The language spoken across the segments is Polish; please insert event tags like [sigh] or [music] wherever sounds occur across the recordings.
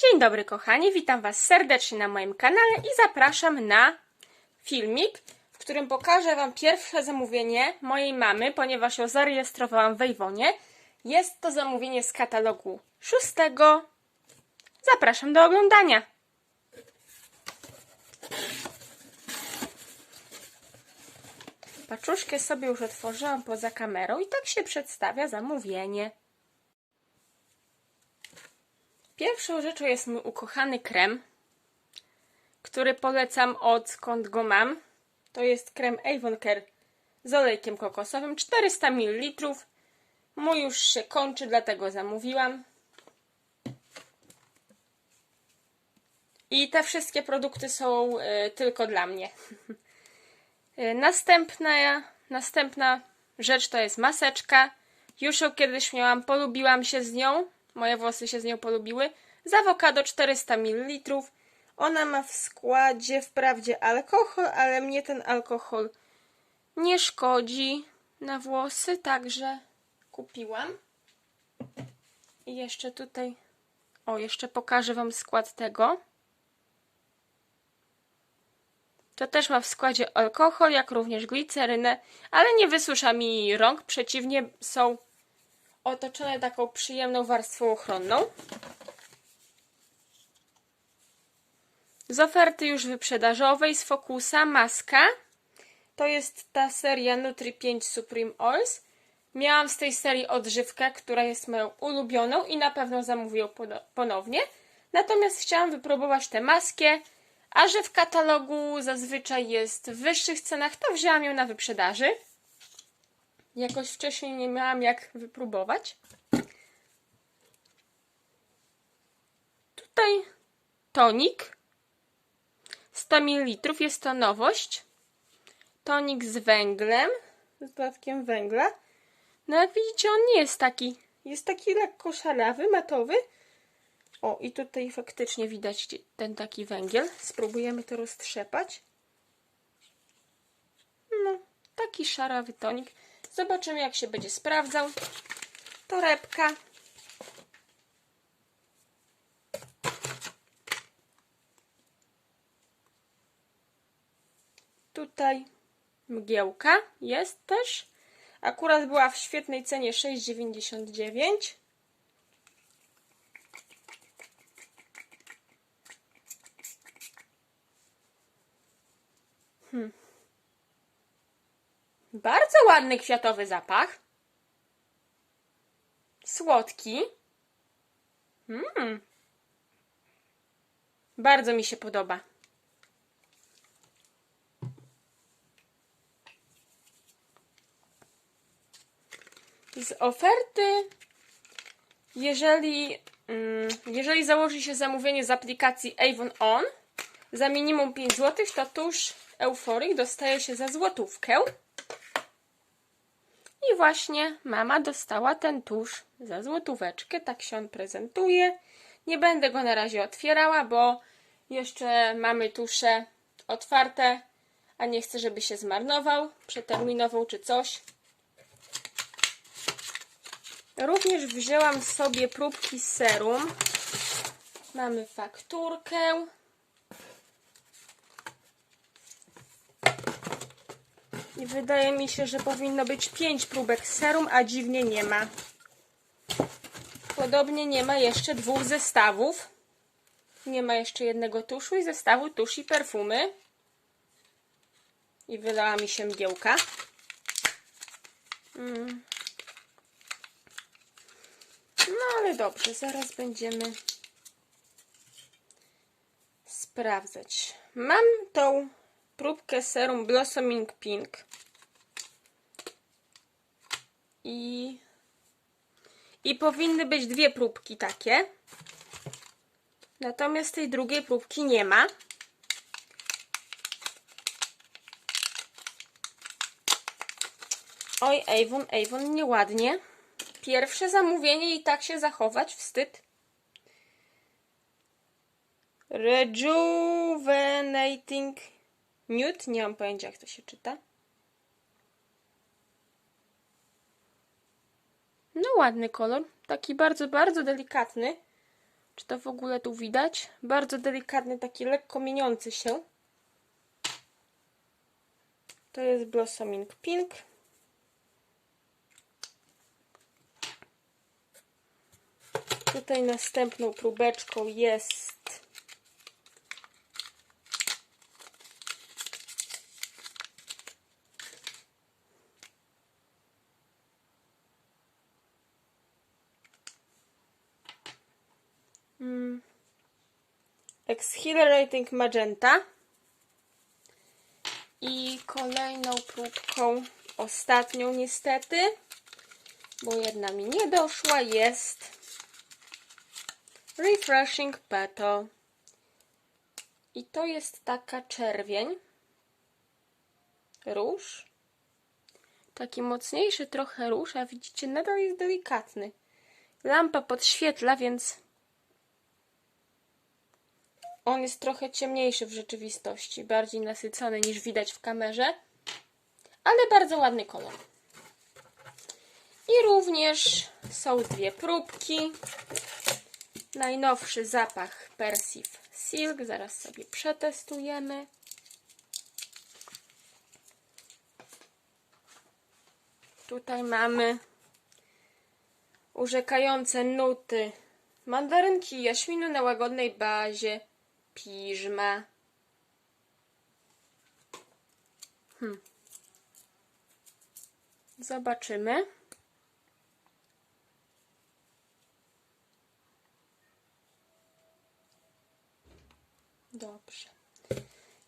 Dzień dobry kochani, witam Was serdecznie na moim kanale i zapraszam na filmik, w którym pokażę Wam pierwsze zamówienie mojej mamy, ponieważ ją zarejestrowałam w. Jest to zamówienie z katalogu szóstego. Zapraszam do oglądania. Paczuszkę sobie już otworzyłam poza kamerą i tak się przedstawia zamówienie. Pierwszą rzeczą jest mój ukochany krem, który polecam odkąd go mam. To jest krem Avon Care z olejkiem kokosowym, 400 ml. Mój już się kończy, dlatego zamówiłam. I te wszystkie produkty są y, tylko dla mnie. [laughs] Y, Następna, następna rzecz to jest maseczka. Już ją kiedyś miałam, polubiłam się z nią. Moje włosy się z nią polubiły. Z awokado 400 ml. Ona ma w składzie wprawdzie alkohol, ale mnie ten alkohol nie szkodzi na włosy, także kupiłam. I jeszcze tutaj, o, jeszcze pokażę Wam skład tego. To też ma w składzie alkohol, jak również glicerynę, ale nie wysusza mi rąk, przeciwnie są otoczone taką przyjemną warstwą ochronną. Z oferty już wyprzedażowej z Focusa maska. To jest ta seria Nutri 5 Supreme Oils. Miałam z tej serii odżywkę, która jest moją ulubioną i na pewno zamówię ją pono- ponownie. Natomiast chciałam wypróbować tę maskę, a że w katalogu zazwyczaj jest w wyższych cenach, to wzięłam ją na wyprzedaży. Jakoś wcześniej nie miałam jak wypróbować. Tutaj tonik. 100 ml jest to nowość. Tonik z węglem, z dodatkiem węgla. No jak widzicie, on nie jest taki. Jest taki lekko szarawy, matowy. O, i tutaj faktycznie widać ten taki węgiel. Spróbujemy to roztrzepać. No, taki szarawy tonik. Zobaczymy, jak się będzie sprawdzał. Torebka. Tutaj mgiełka jest też. Akurat była w świetnej cenie 6,99. Bardzo ładny kwiatowy zapach. Słodki. Mm. Bardzo mi się podoba. Z oferty, jeżeli, mm, jeżeli założy się zamówienie z aplikacji Avon On za minimum 5 zł, to tuż Euforii dostaje się za złotówkę. I właśnie mama dostała ten tusz za złotóweczkę. Tak się on prezentuje. Nie będę go na razie otwierała, bo jeszcze mamy tusze otwarte, a nie chcę, żeby się zmarnował, przeterminował czy coś. Również wzięłam sobie próbki serum. Mamy fakturkę. I wydaje mi się, że powinno być 5 próbek serum, a dziwnie nie ma. Podobnie nie ma jeszcze dwóch zestawów. Nie ma jeszcze jednego tuszu i zestawu tusz i perfumy. I wydała mi się mgiełka. Mm. No ale dobrze, zaraz będziemy sprawdzać. Mam tą próbkę serum Blossoming Pink. I, I powinny być dwie próbki takie. Natomiast tej drugiej próbki nie ma. Oj, Avon, Avon, nieładnie. Pierwsze zamówienie i tak się zachować, wstyd. Rejuvenating Nude, nie mam pojęcia jak to się czyta. No ładny kolor, taki bardzo, bardzo delikatny. Czy to w ogóle tu widać? Bardzo delikatny, taki lekko mieniący się. To jest Blossoming Pink. Tutaj następną próbeczką jest Exhilarating Magenta. I kolejną próbką, ostatnią niestety, bo jedna mi nie doszła, jest Refreshing Petal. I to jest taka czerwień, róż, taki mocniejszy trochę róż, a widzicie, nadal jest delikatny. Lampa podświetla, więc on jest trochę ciemniejszy w rzeczywistości, bardziej nasycony niż widać w kamerze, ale bardzo ładny kolor. I również są dwie próbki. Najnowszy zapach Persif Silk, zaraz sobie przetestujemy. Tutaj mamy urzekające nuty mandarynki i jaśminu na łagodnej bazie piżma. Hmm. Zobaczymy. Dobrze.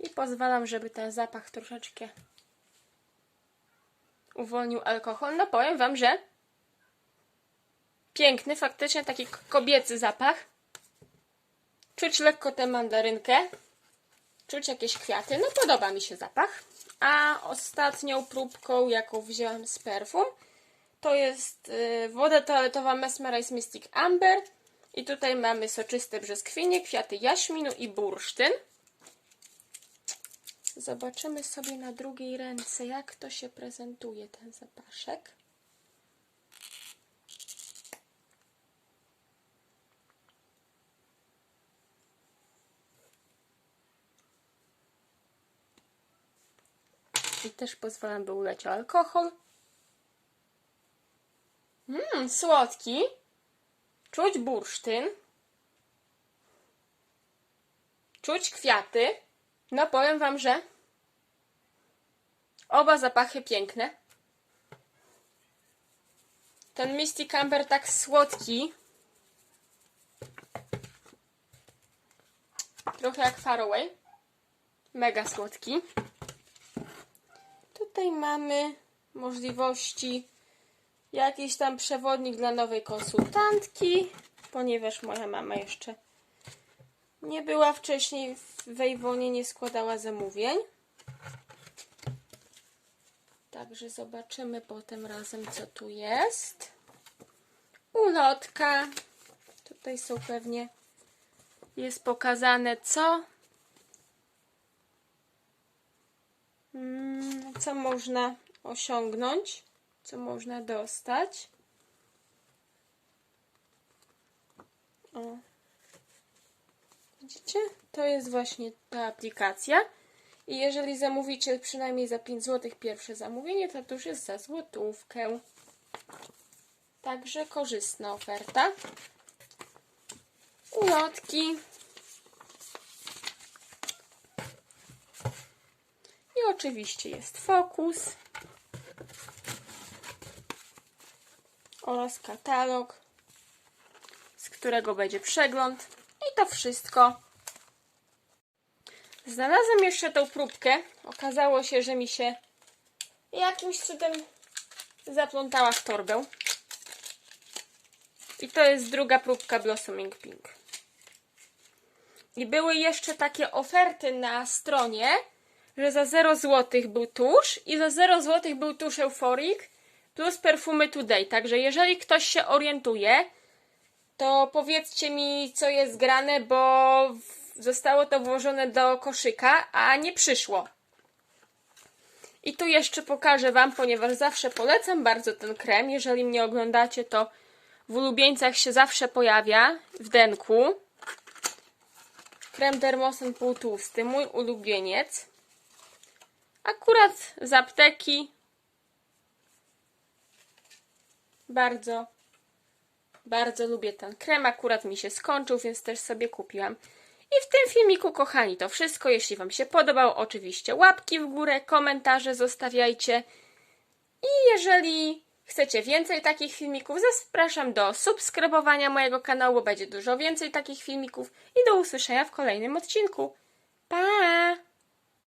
I pozwalam, żeby ten zapach troszeczkę uwolnił alkohol. No powiem Wam, że piękny, faktycznie taki kobiecy zapach. Czuć lekko tę mandarynkę. Czuć jakieś kwiaty. No podoba mi się zapach. A ostatnią próbką, jaką wzięłam z perfum, to jest y, woda toaletowa Mesmerize Mystic Amber. I tutaj mamy soczyste brzoskwinie, kwiaty jaśminu i bursztyn. Zobaczymy sobie na drugiej ręce, jak to się prezentuje ten zapaszek. I też pozwalam, by uleciał alkohol. Mmm, słodki. Czuć bursztyn. Czuć kwiaty. No powiem wam, że oba zapachy piękne. Ten Mystic Amber tak słodki. Trochę jak Faraway. Mega słodki. Tutaj mamy możliwości jakiś tam przewodnik dla nowej konsultantki, ponieważ moja mama jeszcze nie była wcześniej w Wejwonie, nie składała zamówień. Także zobaczymy potem razem, co tu jest. Ulotka. Tutaj są pewnie, jest pokazane co Mm, co można osiągnąć, co można dostać. O. Widzicie? To jest właśnie ta aplikacja. I jeżeli zamówicie przynajmniej za 5 zł pierwsze zamówienie, to to już jest za złotówkę. Także korzystna oferta. Ulotki. Oczywiście jest fokus oraz katalog, z którego będzie przegląd. I to wszystko. Znalazłem jeszcze tą próbkę. Okazało się, że mi się jakimś cudem zaplątała w torbę. I to jest druga próbka Blossoming Pink. I były jeszcze takie oferty na stronie, że za 0 zł był tusz i za 0 zł był tusz Euphoric plus perfumy Today. Także jeżeli ktoś się orientuje, to powiedzcie mi, co jest grane, bo zostało to włożone do koszyka, a nie przyszło. I tu jeszcze pokażę Wam, ponieważ zawsze polecam bardzo ten krem. Jeżeli mnie oglądacie, to w ulubieńcach się zawsze pojawia w denku. Krem Dermosen półtłusty, mój ulubieniec. Akurat z apteki. Bardzo, bardzo lubię ten krem. Akurat mi się skończył, więc też sobie kupiłam. I w tym filmiku, kochani, to wszystko. Jeśli Wam się podobał, oczywiście łapki w górę, komentarze zostawiajcie. I jeżeli chcecie więcej takich filmików, zapraszam do subskrybowania mojego kanału, będzie dużo więcej takich filmików. I do usłyszenia w kolejnym odcinku. Pa!